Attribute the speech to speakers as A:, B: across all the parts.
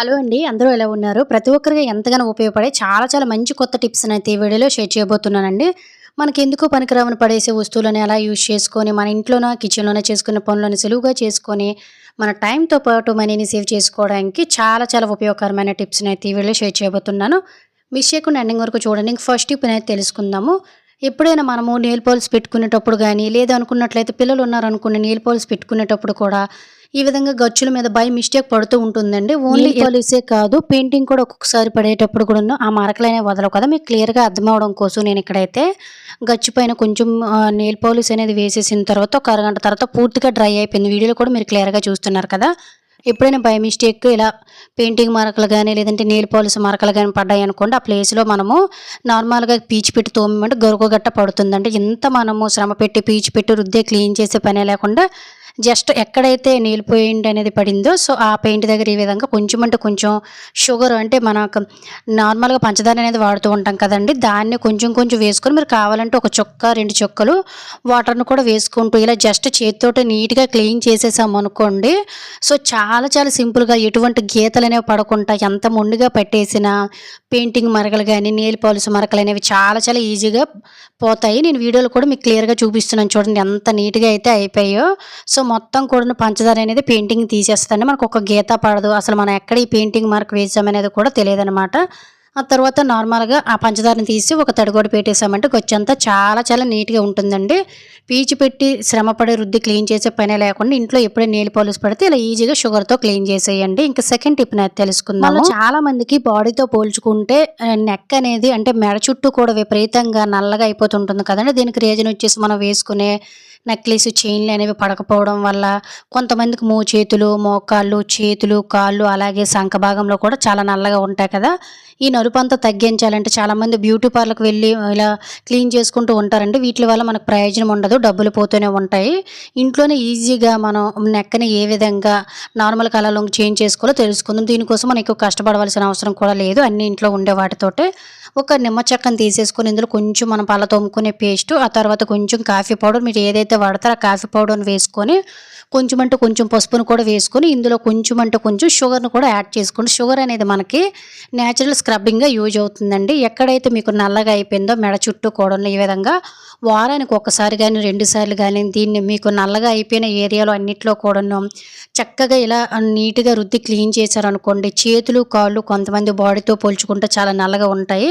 A: Hello అండి అందరూ ఎలా ఉన్నారు? ప్రతి ఒక్కరికి ఎంతగానో ఉపయోగపడే చాలా చాలా మంచి కొత్త టిప్స్ అయితే ఈ వీడియోలో షేర్ చేయబోతున్నానండి. మనకి ఎందుకు పనికిరావని పడేసే వస్తువులను ఎలా యూజ్ చేసుకొని మన ఇంట్లోనో కిచెన్లోనే చేసుకునే పనులను సులువుగా చేసుకొని మన టైంతో పాటు మనీని సేవ్ చేసుకోవడానికి చాలా చాలా ఉపయోగకరమైన టిప్స్ని అయితే ఈ వీడియోలో షేర్ చేయబోతున్నాను. మిస్ చేయకుండా ఎండింగ్ వరకు చూడండి. ఫస్ట్ టిప్ అనేది తెలుసుకుందాము. ఎప్పుడైనా మనము నెయిల్ పాలిస్ పెట్టుకునేటప్పుడు కానీ లేదనుకున్నట్లయితే పిల్లలు ఉన్నారనుకున్న నెయిల్ పాలిస్ పెట్టుకునేటప్పుడు కూడా ఈ విధంగా గచ్చుల మీద బై మిస్టేక్ పడుతూ ఉంటుందండి. ఓన్లీ పాలిసే కాదు పెయింటింగ్ కూడా ఒక్కొక్కసారి పడేటప్పుడు కూడా ఆ మరకలు అనేవి వదలవు కదా. మీకు క్లియర్గా అర్థం అవడం కోసం నేను ఇక్కడైతే గచ్చు పైన కొంచెం నెయిల్ పాలిస్ అనేది వేసేసిన తర్వాత ఒక అరగంట తర్వాత పూర్తిగా డ్రై అయిపోయింది. వీడియోలో కూడా మీరు క్లియర్గా చూస్తున్నారు కదా. ఎప్పుడైనా బై మిస్టేక్ ఇలా పెయింటింగ్ మరకలు కానీ లేదంటే నీళ్ళు పాలిస్ మరకలు కానీ పడ్డాయి అనుకోండి ఆ ప్లేస్లో మనము నార్మల్గా పీచు పెట్టి తోమంటే గరుకు గట్ట పడుతుందంటే ఇంత మనము శ్రమ పెట్టి పీచు పెట్టి రుద్దే క్లీన్ చేసే పనే లేకుండా జస్ట్ ఎక్కడైతే నీళ్ళు పెయింట్ అనేది పడిందో సో ఆ పెయింట్ దగ్గర ఈ విధంగా కొంచెం అంటే కొంచెం షుగర్ అంటే మనకు నార్మల్గా పంచదార అనేది వాడుతూ ఉంటాం కదండి. దాన్ని కొంచెం కొంచెం వేసుకొని మీరు కావాలంటే ఒక చొక్క రెండు చొక్కలు వాటర్ను కూడా వేసుకుంటూ ఇలా జస్ట్ చేతితోటి నీట్గా క్లీన్ చేసేసాము అనుకోండి. సో చాలా చాలా సింపుల్గా ఎటువంటి గీతలు అనేవి పడకుండా ఎంత మొండిగా పెట్టేసినా పెయింటింగ్ మరకలు కానీ నీళ్ళు పాలిస్ మరకలు అనేవి చాలా చాలా ఈజీగా పోతాయి. నేను వీడియోలో కూడా మీకు క్లియర్గా చూపిస్తున్నాను చూడండి ఎంత నీట్గా అయితే అయిపోయాయో సో మొత్తం కూడా పంచదార అనేది పెయింటింగ్ తీసేస్తుంది మనకు ఒక గీత పడదు. అసలు మనం ఎక్కడ ఈ పెయింటింగ్ మార్క్ వేసామనేది కూడా తెలియదు అనమాట ఆ తర్వాత నార్మల్గా ఆ పంచదారని తీసి ఒక తడిగోడు పెట్టేసామంటే గొచ్చంతా చాలా చాలా నీట్గా ఉంటుందండి. పీచు పెట్టి శ్రమపడి రుద్ది క్లీన్ చేసే పనే లేకుండా ఇంట్లో ఎప్పుడే నీళ్ళు పాలిస్ పడితే ఇలా ఈజీగా షుగర్తో క్లీన్ చేసేయండి. ఇంకా సెకండ్ టిప్ అనేది తెలుసుకుందాం చాలా మందికి బాడీతో పోల్చుకుంటే నెక్ అనేది అంటే మెడ చుట్టూ కూడా విపరీతంగా నల్లగా అయిపోతుంటుంది కదండి. దీనికి రీజన్ వచ్చేసి మనం వేసుకునే నెక్లెస్ చైన్లు అనేవి పడకపోవడం వల్ల కొంతమందికి మూ చేతులు మోకాళ్ళు చేతులు కాళ్ళు అలాగే సంఖ భాగంలో కూడా చాలా నల్లగా ఉంటాయి కదా. ఈ నలుపు అంతా తగ్గించాలంటే చాలామంది బ్యూటీ పార్లర్కి వెళ్ళి ఇలా క్లీన్ చేసుకుంటూ ఉంటారండి. వీటి వల్ల మనకు ప్రయోజనం ఉండదు డబ్బులు పోతూనే ఉంటాయి. ఇంట్లోనే ఈజీగా మనం నెక్కని ఏ విధంగా నార్మల్ కలర్లో చేంజ్ చేసుకోవాలో తెలుసుకుందాం. దీనికోసం మనం ఎక్కువ కష్టపడవలసిన అవసరం కూడా లేదు. అన్ని ఇంట్లో ఉండే వాటితోటే ఒక నిమ్మ చెక్కను తీసేసుకొని ఇందులో కొంచెం మనం పళ్ళ తోముకునే పేస్ట్ ఆ తర్వాత కొంచెం కాఫీ పౌడర్ మీరు ఏదైతే వాడతారో ఆ కాఫీ పౌడర్ని వేసుకొని కొంచెం అంటే కొంచెం పసుపును కూడా వేసుకొని ఇందులో కొంచెం అంటే కొంచెం షుగర్ను కూడా యాడ్ చేసుకోండి. షుగర్ అనేది మనకి న్యాచురల్ స్క్రబ్బింగ్గా యూజ్ అవుతుందండి. ఎక్కడైతే మీకు నల్లగా అయిపోయిందో మెడ చుట్టూ కూడా ఈ విధంగా వారానికి ఒకసారి కానీ రెండు సార్లు కానీ దీన్ని మీకు నల్లగా అయిపోయిన ఏరియాలో అన్నిట్లో కూడాను చక్కగా ఇలా నీట్గా రుద్ది క్లీన్ చేశారనుకోండి చేతులు కాళ్ళు కొంతమంది బాడీతో పోల్చుకుంటే చాలా నల్లగా ఉంటాయి.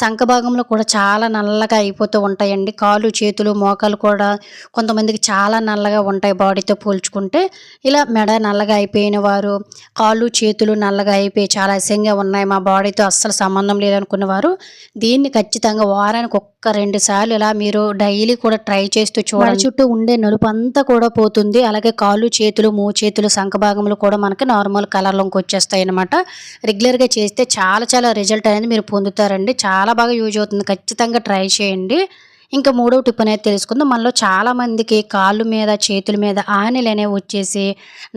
A: సంఖ భాగంలో కూడా చాలా నల్లగా అయిపోతూ ఉంటాయండి. కాళ్ళు చేతులు మోకాలు కూడా కొంతమందికి చాలా నల్లగా ఉంటాయి బాడీతో పోల్చుకుంటే. ఇలా మెడ నల్లగా అయిపోయిన వారు కాళ్ళు చేతులు నల్లగా అయిపోయి చాలా అసహ్యంగా ఉన్నాయి. మా బాడీతో అస్సలు సంబంధం లేదనుకున్న వారు దీన్ని ఖచ్చితంగా వారానికి ఒక్క రెండు సార్లు ఇలా మీరు డైలీ కూడా ట్రై చేస్తూ చూడాలి చుట్టూ ఉండే నలుపు అంతా కూడా పోతుంది. అలాగే కాళ్ళు చేతులు మూ చేతులు సంఖ భాగంలో కూడా మనకి నార్మల్ కలర్లోకి వచ్చేస్తాయి అనమాట రెగ్యులర్గా చేస్తే చాలా చాలా రిజల్ట్ అనేది మీరు పొందుతారండి. చాలా చాలా బాగా యూజ్ అవుతుంది. ఖచ్చితంగా ట్రై చేయండి. ఇంకా మూడో టిప్ అనేది తెలుసుకుందాం. మనలో చాలామందికి కాళ్ళు మీద చేతుల మీద ఆనెలు అనేవి వచ్చేసి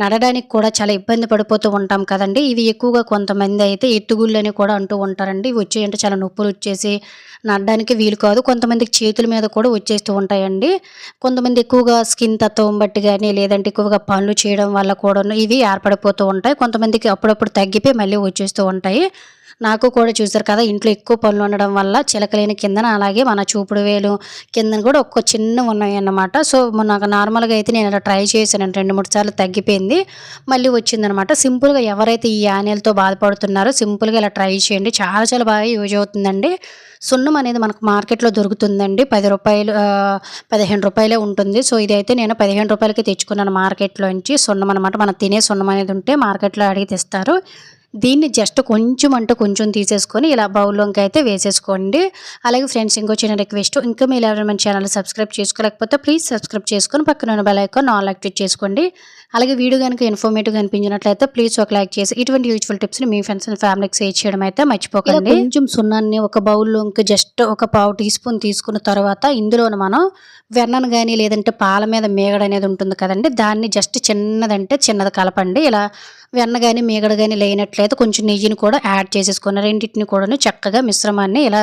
A: నడడానికి కూడా చాలా ఇబ్బంది పడిపోతూ ఉంటాం కదండి. ఇవి ఎక్కువగా కొంతమంది అయితే ఎత్తుగుళ్ళు అని కూడా అంటూ ఉంటారండి. ఇవి వచ్చేయంటే చాలా నొప్పులు వచ్చేసి నడడానికి వీలు కాదు. కొంతమందికి చేతుల మీద కూడా వచ్చేస్తూ ఉంటాయండి. కొంతమంది ఎక్కువగా స్కిన్ తత్వం బట్టి కానీ లేదంటే ఎక్కువగా పనులు చేయడం వల్ల కూడా ఇవి ఏర్పడిపోతూ ఉంటాయి. కొంతమందికి అప్పుడప్పుడు తగ్గిపోయి మళ్ళీ వచ్చేస్తూ ఉంటాయి. నాకు కూడా చూసారు కదా ఇంట్లో ఎక్కువ పనులు ఉండడం వల్ల చిలకలేని కిందన అలాగే మన చూపుడు వేలు కిందన కూడా ఒక్క చిన్న ఉన్నాయి అన్నమాట. సో నాకు నార్మల్గా అయితే నేను ఇలా ట్రై చేశాను రెండు మూడు సార్లు తగ్గిపోయింది. మళ్ళీ వచ్చిందనమాట సింపుల్గా ఎవరైతే ఈ యానియల్తో బాధపడుతున్నారో సింపుల్గా ఇలా ట్రై చేయండి. చాలా చాలా బాగా యూజ్ అవుతుందండి. సున్నం అనేది మనకు మార్కెట్లో దొరుకుతుందండి. పది రూపాయలు పదిహేను రూపాయలే ఉంటుంది. సో ఇదైతే నేను పదిహేను రూపాయలకి తెచ్చుకున్నాను మార్కెట్లోంచి సున్నం అనమాట మనం తినే సున్నం అనేది ఉంటే మార్కెట్లో అడిగి తెస్తారు. దీన్ని జస్ట్ కొంచెం అంటే కొంచెం తీసేసుకొని ఇలా బౌల్లోకి అయితే వేసేసుకోండి. అలాగే ఫ్రెండ్స్ ఇంకో చిన్న రిక్వెస్ట్ ఇంకా మీరు ఎవరైనా మన ఛానల్ సబ్స్క్రైబ్ చేసుకోలేకపోతే ప్లీజ్ సబ్స్క్రైబ్ చేసుకొని పక్కన ఉన్న బెల్ ఐకాన్ ఆల్ యాక్టివేట్ చేసుకోండి. అలాగే వీడియో కనుక ఇన్ఫర్మేటివ్గా అనిపించినట్లయితే ప్లీజ్ ఒక లైక్ చేసి ఇటువంటి యూజ్ఫుల్ టిప్స్ని మీ ఫ్రెండ్స్ అండ్ ఫ్యామిలీకి షేర్ చేయడం అయితే మర్చిపోకండి. కొంచెం సున్నాన్ని ఒక బౌల్లోకి జస్ట్ ఒక పావు టీ స్పూన్ తీసుకున్న తర్వాత ఇందులోను మనం వెన్నను కానీ లేదంటే పాల మీద మేగడ అనేది ఉంటుంది కదండి దాన్ని జస్ట్ చిన్నదంటే చిన్నది కలపండి. ఇలా వెన్న కానీ మేగడ కానీ లేనట్లు లేనట్లయితే కొంచెం నెయ్యిని కూడా యాడ్ చేసేసుకున్న రెండింటిని కూడా చక్కగా మిశ్రమాన్ని ఇలా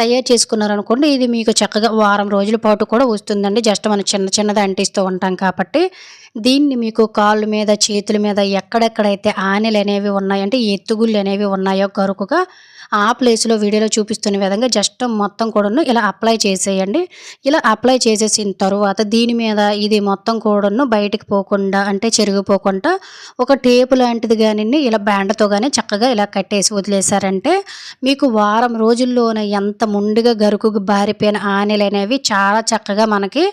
A: తయారు చేసుకున్నారనుకోండి ఇది మీకు చక్కగా వారం రోజుల పాటు కూడా వస్తుందండి. జస్ట్ మనం చిన్న చిన్నది అంటిస్తూ ఉంటాం కాబట్టి దీన్ని మీకు కాళ్ళ మీద చేతుల మీద ఎక్కడెక్కడైతే ఆనెలు అనేవి ఉన్నాయంటే ఎత్తుగుళ్ళు అనేవి ఉన్నాయో కరుకుగా ఆ ప్లేస్లో వీడియోలో చూపిస్తున్న విధంగా జస్ట్ మొత్తం కూడాను ఇలా అప్లై చేసేయండి. ఇలా అప్లై చేసేసిన తర్వాత దీని మీద ఇది మొత్తం కూడాను బయటికి పోకుండా అంటే చెరిగిపోకుండా ఒక టేపు లాంటిది కానీ ఇలా బ్యాండ్తో కానీ చక్కగా ఇలా కట్టేసి వదిలేశారంటే మీకు వారం రోజుల్లోనే ఎంత ముందుగా గరుకు బారిపోయిన ఆనెలు అనేవి చాలా చక్కగా మనకి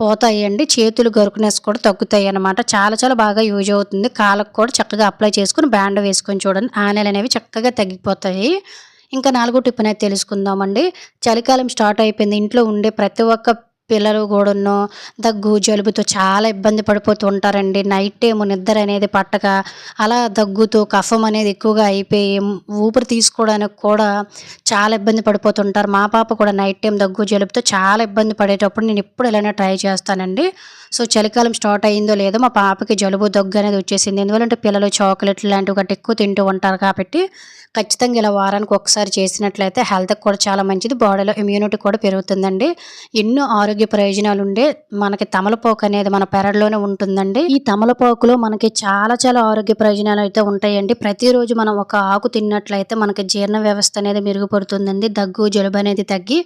A: పోతాయండి. చేతులు గరుకునేసి కూడా తగ్గుతాయి అన్నమాట. చాలా చాలా బాగా యూజ్ అవుతుంది. కాళ్ళకు కూడా చక్కగా అప్లై చేసుకుని బ్యాండ్ వేసుకొని చూడండి. ఆనెలు అనేవి చక్కగా తగ్గిపోతాయి. ఇంకా నాలుగో టిప్ అనేది తెలుసుకుందామండి. చలికాలం స్టార్ట్ అయిపోయింది. ఇంట్లో ఉండే ప్రతి ఒక్క పిల్లలు కూడాను దగ్గు జలుబుతో చాలా ఇబ్బంది పడిపోతూ ఉంటారండి. నైట్ టైం నిద్ర అనేది పట్టక అలా దగ్గుతో కఫం అనేది ఎక్కువగా అయిపోయి ఊపిరి తీసుకోవడానికి కూడా చాలా ఇబ్బంది పడిపోతుంటారు మా పాప కూడా నైట్ టైం దగ్గు జలుబుతో చాలా ఇబ్బంది పడేటప్పుడు నేను ఎప్పుడు ఎలానే ట్రై చేస్తానండి. సో చలికాలం స్టార్ట్ అయిందో లేదో మా పాపకి జలుబు దగ్గు అనేది వచ్చేసింది. ఎందువల్లంటే పిల్లలు చాక్లెట్లు లాంటివి గట్టి ఎక్కువ తింటూ ఉంటారు కాబట్టి ఖచ్చితంగా ఇలా వారానికి ఒకసారి చేసినట్లయితే హెల్త్కి కూడా చాలా మంచిది. బాడీలో ఇమ్యూనిటీ కూడా పెరుగుతుందండి. ఎన్నో ఆరోగ్య ఆరోగ్య ప్రయోజనాలు ఉండే మనకి తమలపోకు అనేది మన పెరడులోనే ఉంటుందండి. ఈ తమలపోకులో మనకి చాలా చాలా ఆరోగ్య ప్రయోజనాలు అయితే ఉంటాయండి. ప్రతిరోజు మనం ఒక ఆకు తిన్నట్లయితే మనకి జీర్ణ వ్యవస్థ అనేది మెరుగుపడుతుందండి. దగ్గు జలుబు అనేది తగ్గి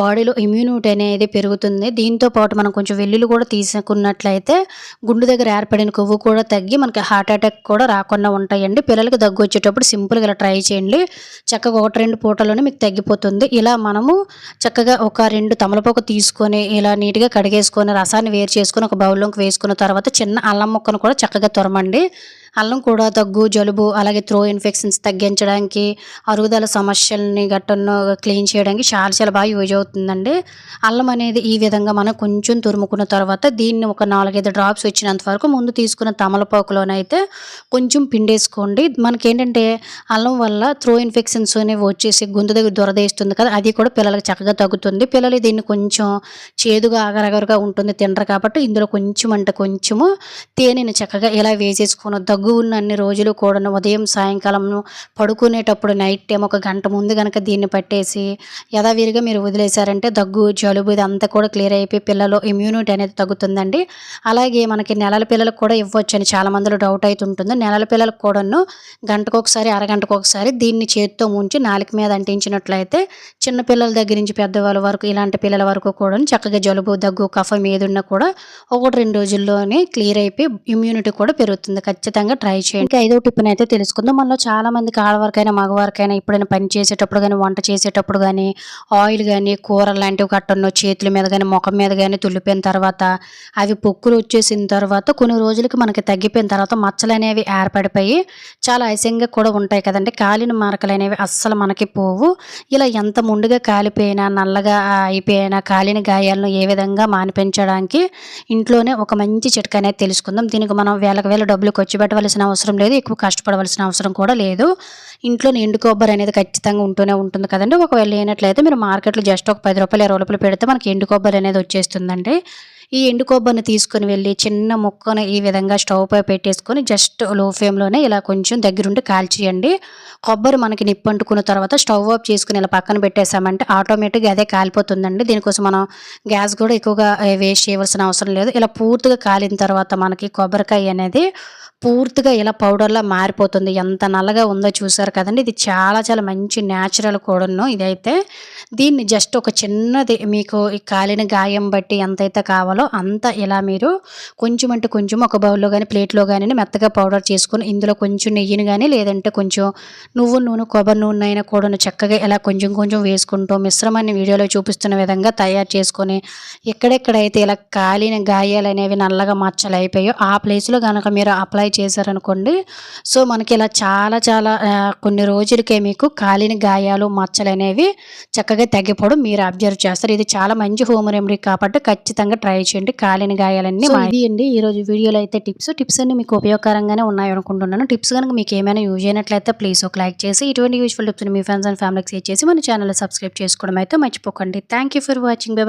A: బాడీలో ఇమ్యూనిటీ అనేది పెరుగుతుంది. దీంతో పాటు మనం కొంచెం వెల్లుల్లి కూడా తీసుకున్నట్లయితే గుండు దగ్గర ఏర్పడిన కొవ్వు కూడా తగ్గి మనకి హార్ట్ అటాక్ కూడా రాకుండా ఉంటాయండి. పిల్లలకి దగ్గు వచ్చేటప్పుడు సింపుల్గా ఇలా ట్రై చేయండి. చక్కగా ఒకటి రెండు పూటలోనే మీకు తగ్గిపోతుంది. ఇలా మనము చక్కగా ఒక రెండు తమలపోక తీసుకొని ఇలా నీట్గా కడిగేసుకొని రసాన్ని వేరు చేసుకొని ఒక బౌల్లోకి వేసుకున్న తర్వాత చిన్న అల్లం ముక్కను కూడా చక్కగా తురమండి. అల్లం కూడా దగ్గు జలుబు అలాగే త్రో ఇన్ఫెక్షన్స్ తగ్గించడానికి అరుగుదల సమస్యల్ని గట్టను క్లీన్ చేయడానికి చాలా చాలా బాగా యూజ్ అవుతుందండి. అల్లం అనేది ఈ విధంగా మనం కొంచెం తురుముకున్న తర్వాత దీన్ని ఒక నాలుగైదు డ్రాప్స్ వచ్చినంత వరకు ముందు తీసుకున్న తమలపాకులోనైతే కొంచెం పిండేసుకోండి. మనకి ఏంటంటే అల్లం వల్ల త్రో ఇన్ఫెక్షన్స్ అనేవి వచ్చేసి గొంతు దగ్గర దొరదేస్తుంది కదా అది కూడా పిల్లలకి చక్కగా తగ్గుతుంది. పిల్లలు దీన్ని కొంచెం చేదుగా ఆగరగరగా ఉంటుంది తినరు కాబట్టి ఇందులో కొంచెం అంటే కొంచెము తేనెని చక్కగా ఇలా వేసేసుకున్న దగ్గు దగ్గు ఉన్న అన్ని రోజులు కూడా ఉదయం సాయంకాలం పడుకునేటప్పుడు నైట్ టైం ఒక గంట ముందు కనుక దీన్ని పట్టేసి యథావిరిగా మీరు వదిలేశారంటే దగ్గు జలుబు ఇదంతా కూడా క్లియర్ అయిపోయి పిల్లలు ఇమ్యూనిటీ అనేది తగ్గుతుందండి. అలాగే మనకి నెలల పిల్లలకు కూడా ఇవ్వచ్చు అని చాలా మందిలో డౌట్ అవుతుంటుంది నెలల పిల్లలకు కూడాను గంటకు ఒకసారి అరగంటకు ఒకసారి దీన్ని చేత్తో ముంచి నాలుక మీద అంటించినట్లయితే చిన్న పిల్లల దగ్గర నుంచి పెద్దవాళ్ళ వరకు ఇలాంటి పిల్లల వరకు కూడా చక్కగా జలుబు దగ్గు కఫం ఏదున్నా కూడా ఒకటి రెండు రోజుల్లోనే క్లియర్ అయిపోయి ఇమ్యూనిటీ కూడా పెరుగుతుంది. ఖచ్చితంగా ఖచ్చితంగా ట్రై చేయండి. ఇంకా ఐదో టిప్ని అయితే తెలుసుకుందాం. మనలో చాలా మందికి ఆడవారికైనా మగవారికైనా ఎప్పుడైనా పని చేసేటప్పుడు కానీ వంట చేసేటప్పుడు కానీ ఆయిల్ కానీ కూర లాంటివి కట్టను చేతుల మీద కానీ ముఖం మీద కానీ తుల్లిపోయిన తర్వాత అవి పొక్కులు వచ్చేసిన తర్వాత కొన్ని రోజులకి మనకి తగ్గిపోయిన తర్వాత మచ్చలు అనేవి ఏర్పడిపోయి చాలా ఐసంగా కూడా ఉంటాయి కదండి. కాలిన మరకలు అనేవి అస్సలు మనకి పోవు. ఇలా ఎంత ముందుగా కాలిపోయినా నల్లగా అయిపోయినా కాలిన గాయాలను ఏ విధంగా మానిపించడానికి ఇంట్లోనే ఒక మంచి చిట్క అనేది తెలుసుకుందాం. దీనికి మనం వేలకు వేల డబ్బులు ఖర్చు పెట్టవాలి కష్టపడవలసిన అవసరం లేదు ఎక్కువ కష్టపడవలసిన అవసరం కూడా లేదు. ఇంట్లో ఎండు కొబ్బరి అనేది ఖచ్చితంగా ఉంటూనే ఉంటుంది కదండి. ఒకవేళ లేనట్లయితే మీరు మార్కెట్లో జస్ట్ ఒక పది రూపాయలు ఇరవై రూపాయలు పెడితే మనకి ఎండు కొబ్బరి అనేది వచ్చేస్తుందండి. ఈ ఎండు కొబ్బరిని తీసుకుని వెళ్ళి చిన్న ముక్కను ఈ విధంగా స్టవ్ పై పెట్టేసుకొని జస్ట్లో ఫ్లేమ్లోనే ఇలా కొంచెం దగ్గరుండి కాల్చేయండి. కొబ్బరి మనకి నిప్పు అంటుకున్న తర్వాత స్టవ్ ఆఫ్ చేసుకుని ఇలా పక్కన పెట్టేసామంటే ఆటోమేటిక్గా అదే కాలిపోతుందండి. దీనికోసం మనం గ్యాస్ కూడా ఎక్కువగా వేస్ట్ చేయవలసిన అవసరం లేదు. ఇలా పూర్తిగా కాలిన తర్వాత మనకి కొబ్బరికాయ అనేది పూర్తిగా ఇలా పౌడర్లా మారిపోతుంది. ఎంత నల్లగా ఉందో చూసారు కదండి. ఇది చాలా చాలా మంచి న్యాచురల్ కూడాను ఇదైతే. దీన్ని జస్ట్ ఒక చిన్నది మీకు ఈ కాలిన గాయం బట్టి ఎంతైతే కావాలో అంత ఇలా మీరు కొంచెం అంటే కొంచెం ఒక బౌల్లో కానీ ప్లేట్లో కానీ మెత్తగా పౌడర్ చేసుకుని ఇందులో కొంచెం నెయ్యిని కానీ లేదంటే కొంచెం నువ్వు నూనె కొబ్బరి నూనె అయినా కూడా చక్కగా ఇలా కొంచెం కొంచెం వేసుకుంటూ మిశ్రమాన్ని వీడియోలో చూపిస్తున్న విధంగా తయారు చేసుకొని ఎక్కడెక్కడైతే ఇలా కాలిన గాయాలు అనేవి నల్లగా మచ్చలు అయిపోయాయో ఆ ప్లేస్లో కనుక మీరు అప్లై చేశారనుకోండి. సో మనకి ఇలా చాలా చాలా కొన్ని రోజులకే మీకు కాలిన గాయాలు మచ్చలు అనేవి చక్కగా తగ్గిపోవడం మీరు అబ్జర్వ్ చేస్తారు. ఇది చాలా మంచి హోమ్ రెమెడీ కాబట్టి ఖచ్చితంగా ట్రై చేయండి. కాలిన గాయాలన్నీ ఇది అండి ఈరోజు వీడియోలో అయితే టిప్స్. టిప్స్ అన్ని మీకు ఉపయోగకరంగానే ఉన్నాయి అనుకుంటున్నాను టిప్స్ కనుక మీకు ఏమైనా యూజ్ అయినట్లయితే ప్లీజ్ ఒక లైక్ చేసి ఇటువంటి యూజ్ఫుల్ టిప్స్ మీ ఫ్రెండ్స్ అండ్ ఫ్యామిలీకి షేర్ చేసి మన ఛానల్ సబ్స్క్రైబ్ చేసుకోవడం అయితే మర్చిపోకండి. Thank for watching.